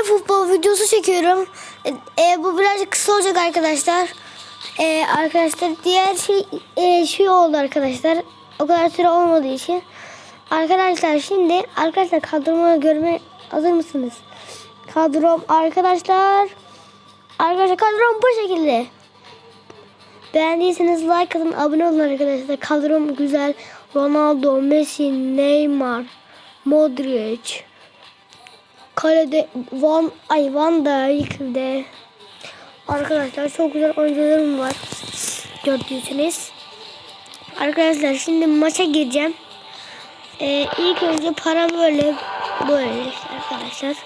e-futbol videosu çekiyorum. E, e, bu birazcık kısa olacak arkadaşlar. E, arkadaşlar diğer şey e, şey oldu arkadaşlar. O kadar süre olmadığı için. Arkadaşlar şimdi arkadaşlar kadromu görme hazır mısınız? Kadrom arkadaşlar. Arkadaşlar kadrom bu şekilde. Beğendiyseniz like atın, abone olun arkadaşlar. Kadrom güzel. Ronaldo, Messi, Neymar, Modric. Kalede Van ay Van Dijk'de. Arkadaşlar çok güzel oyuncularım var. Gördüyseniz. Arkadaşlar şimdi maça gireceğim. Ee, ilk önce para böyle böyle arkadaşlar.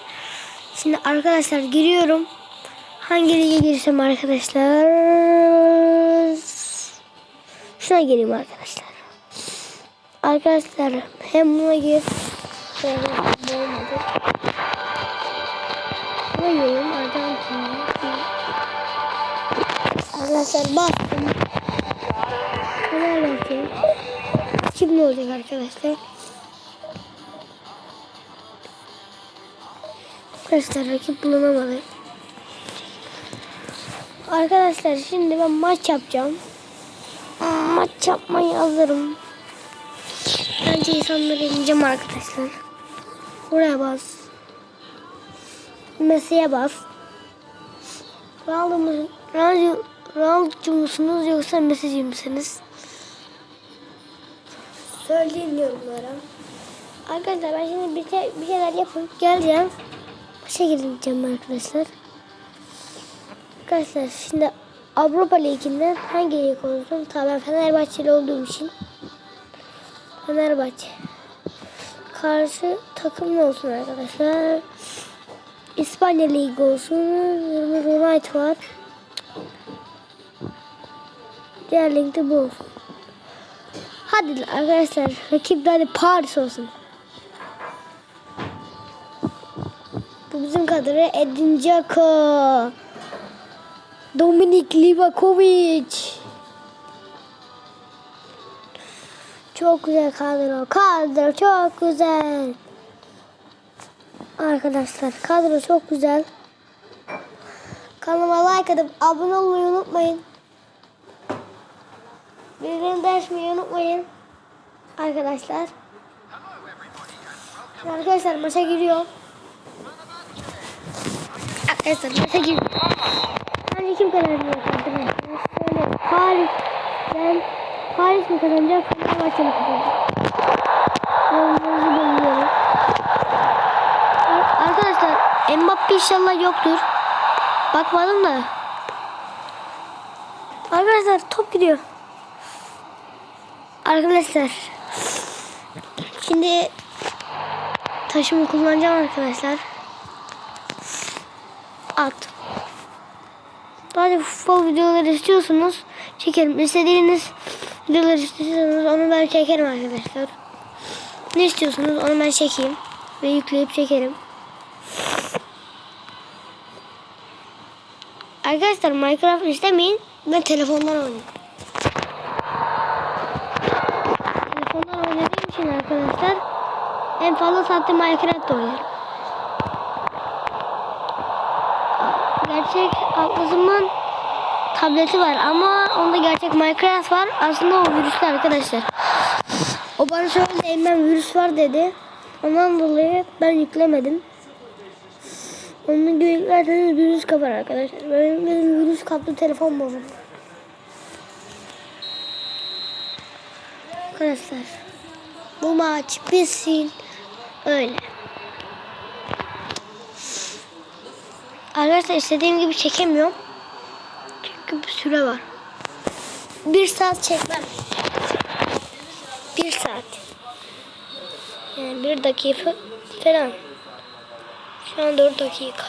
Şimdi arkadaşlar giriyorum. Hangi lige girsem arkadaşlar? Şuna gireyim arkadaşlar. Arkadaşlar hem buna gir. Buna gireyim Arjantin'e. Arkadaşlar bastım. Fenerbahçe. Kim ne olacak arkadaşlar? Arkadaşlar rakip bulunamadı. Arkadaşlar şimdi ben maç yapacağım. Maç yapmaya hazırım. Bence insanları ineceğim arkadaşlar. Buraya bas. Messi'ye bas. Ronaldo, mu- Ronaldo, Ronaldo'cu musunuz yoksa Messi'ci misiniz? Söyleyin yorumlara. Arkadaşlar ben şimdi bir, şey, bir şeyler yapıp geleceğim. Maça gireceğim arkadaşlar. Arkadaşlar şimdi Avrupa Ligi'nden hangi lig olsun? Tabii ben Fenerbahçeli olduğum için. Fenerbahçe. Karşı takım ne olsun arkadaşlar? İspanya Ligi olsun. United var. Diğer ligde bu. Hadi arkadaşlar rakip de hadi Paris olsun. Bu bizim kadro Edin Dzeko. Dominik Livakovic. Çok güzel kadro. Kadro çok güzel. Arkadaşlar kadro çok güzel. Kanalıma like atıp abone olmayı unutmayın. Bildirim de açmayı unutmayın. Arkadaşlar. Arkadaşlar maça giriyor. Arkadaşlar maça giriyor. Hani kim kazanacak arkadaşlar? Şöyle Paris. Ben Paris mi kazanacak? Fenerbahçe mi kazanacak? Mbappe inşallah yoktur. Bakmadım da. Arkadaşlar top gidiyor. Arkadaşlar. Şimdi taşımı kullanacağım arkadaşlar. At. Bazı futbol videoları istiyorsunuz. Çekerim. İstediğiniz videoları istiyorsanız onu ben çekerim arkadaşlar. Ne istiyorsunuz onu ben çekeyim. Ve yükleyip çekerim. Arkadaşlar Minecraft istemeyin. Ben telefondan oynayayım. Telefondan oynadığım için arkadaşlar en fazla saatte Minecraft oynarım. Gerçek Atlas'ımın tableti var ama onda gerçek Minecraft var. Aslında o virüslü arkadaşlar. O bana söyledi Eymen virüs var dedi. Ondan dolayı ben yüklemedim. Onu yüklerseniz virüs kapar arkadaşlar. Benim, benim virüs kaplı telefon bozuldu. Arkadaşlar bu maç bitsin. Öyle. Arkadaşlar istediğim gibi çekemiyorum. Çünkü bir süre var. Bir saat çekmem. Bir saat. Yani bir dakika falan. Şu an dört dakika.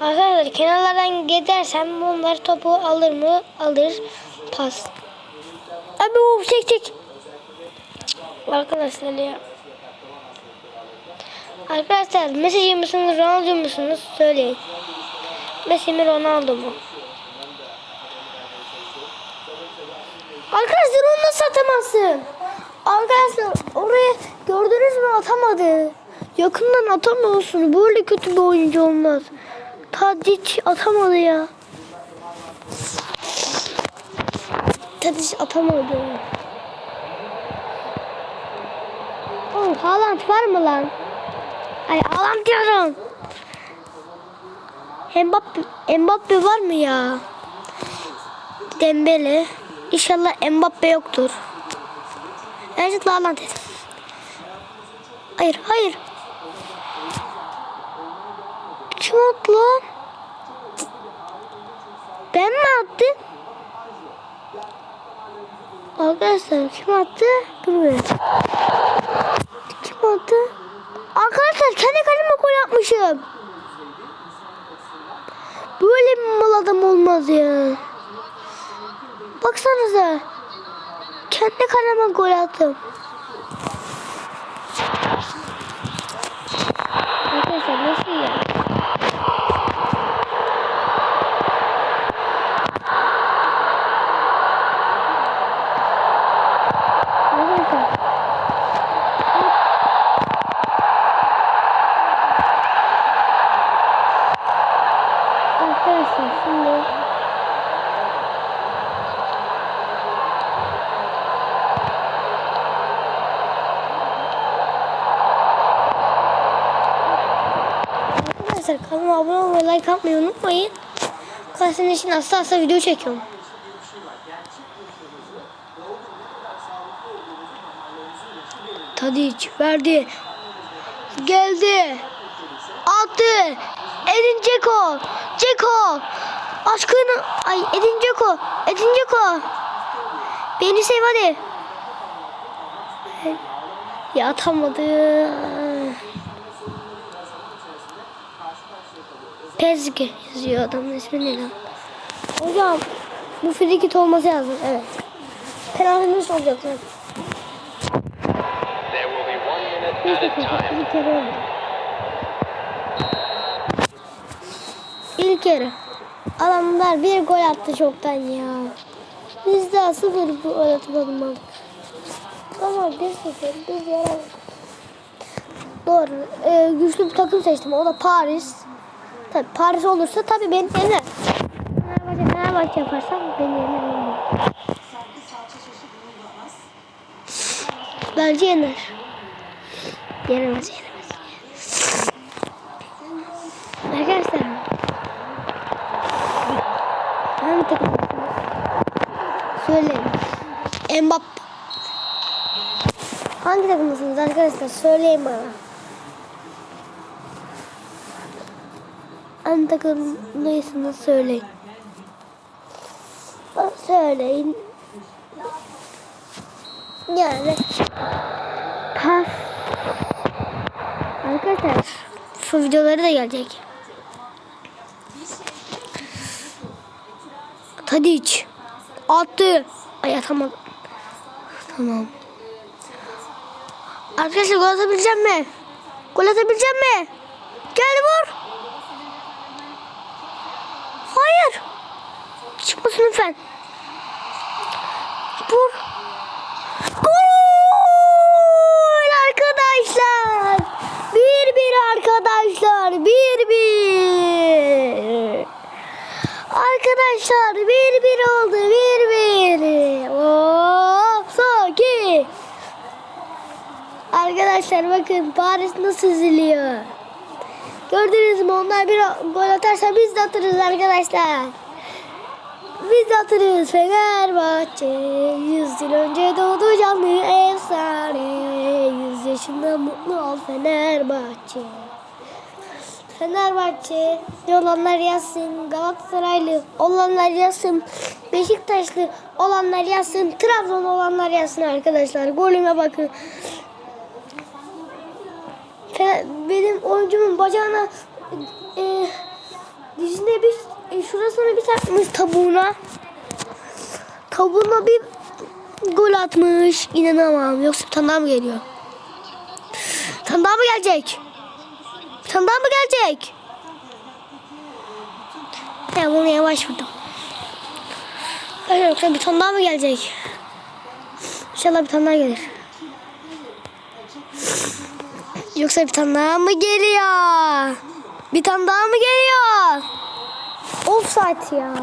Arkadaşlar kenarlardan gidersem bunlar topu alır mı? Alır. Pas. Abi o çek çek. Arkadaşlar ya. Arkadaşlar Messi misiniz Ronaldo musunuz? Söyleyin. Messi mi Ronaldo mu? Arkadaşlar onu nasıl atamazsın? Arkadaşlar oraya gördünüz mü atamadı. Yakından atamıyorsun. Böyle kötü bir oyuncu olmaz. Tadiç atamadı ya. Tadiç atamadı. Oğlum Haaland var mı lan? Ay Haaland diyorum. Mbappe, Mbappe var mı ya? Dembele. İnşallah Mbappe yoktur. Ercik Haaland dedim. Hayır, hayır. Kim attı lan? Ben mi attım? Arkadaşlar kim attı? Bilmiyorum. Kim attı? Arkadaşlar kendi kaleme gol yapmışım. Böyle bir mal adam olmaz ya. Baksanıza. Kendi kaleme gol attım. Arkadaşlar nasıl ya? Arkadaşlar. Arkadaşlar şimdi Arkadaşlar kanalıma abone olmayı, like atmayı unutmayın. Klasın için asla asla video çekiyorum. Tadiç verdi. Geldi. Attı. Edin Ceko. Ceko. Aşkını. Ay Edin Ceko. Edin Ceko. Beni sev hadi. Ya atamadı. Pezge yazıyor adamın ismi ne lan? Hocam bu frikit olması lazım. Evet. Olacak at a kanka time. ilk yarı oldu. İlk yarı. Adamlar bir gol attı çoktan ya. Biz daha sıfır gol atamadım bak. Ama bir sıfır biz yaramadık. Doğru. Ee, güçlü bir takım seçtim. O da Paris. Tabii Paris olursa tabii beni yener. Fenerbahçe, Fenerbahçe yaparsam beni yener. Bence yener. Yenemez yenemez. Arkadaşlar. Hangi takımdasınız? Söyleyin. Mbappe. Hangi takımdasınız arkadaşlar? Söyleyin bana. Hangi takımdayısınız söyleyin. Söyleyin. Yani Pas. Arkadaşlar şu videoları da gelecek. Tadiç. Attı. Ay atamadım. Tamam. Arkadaşlar gol atabileceğim mi? Gol atabileceğim mi? Gel vur. Hayır. Çıkmasın lütfen. Vur. Gol arkadaşlar. Bir bir arkadaşlar. Bir bir. Arkadaşlar bir bir oldu. Bir bir. Hop soki. Arkadaşlar bakın Paris nasıl üzülüyor. Gördünüz mü? Onlar bir gol atarsa biz de atarız arkadaşlar. Biz de atarız Fenerbahçe. Yüz yıl önce doğdu canlı efsane. Yüz yaşında mutlu ol Fenerbahçe. Fenerbahçe olanlar yazsın. Galatasaraylı olanlar yazsın. Beşiktaşlı olanlar yazsın. Trabzon olanlar yazsın arkadaşlar. Golüme bakın Benim oyuncumun bacağına e, dizine bir e, şurasına bir takmış tabuğuna. Tabuğuna bir gol atmış. İnanamam. Yoksa bir mı geliyor? Bir mı gelecek? Bir mı gelecek? Ya bunu yavaş vurdum. Yoksa bir tane mı gelecek? İnşallah bir tane gelir. Yoksa bir tane daha mı geliyor? Bir tane daha mı geliyor? Offside ya.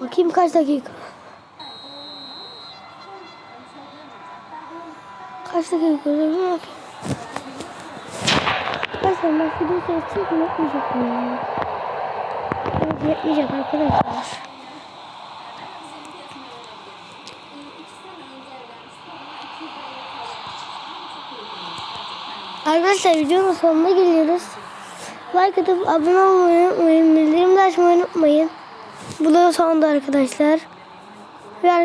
Bakayım kaç dakika. Kaç dakika görüyorum. Arkadaşlar bak video seyretsin yetmeyecek mi ya? Evet yetmeyecek arkadaşlar. Arkadaşlar videonun sonuna geliyoruz. Like atıp abone olmayı unutmayın. Bildirimleri açmayı unutmayın. Bu da sonunda arkadaşlar. Ve arkadaşlar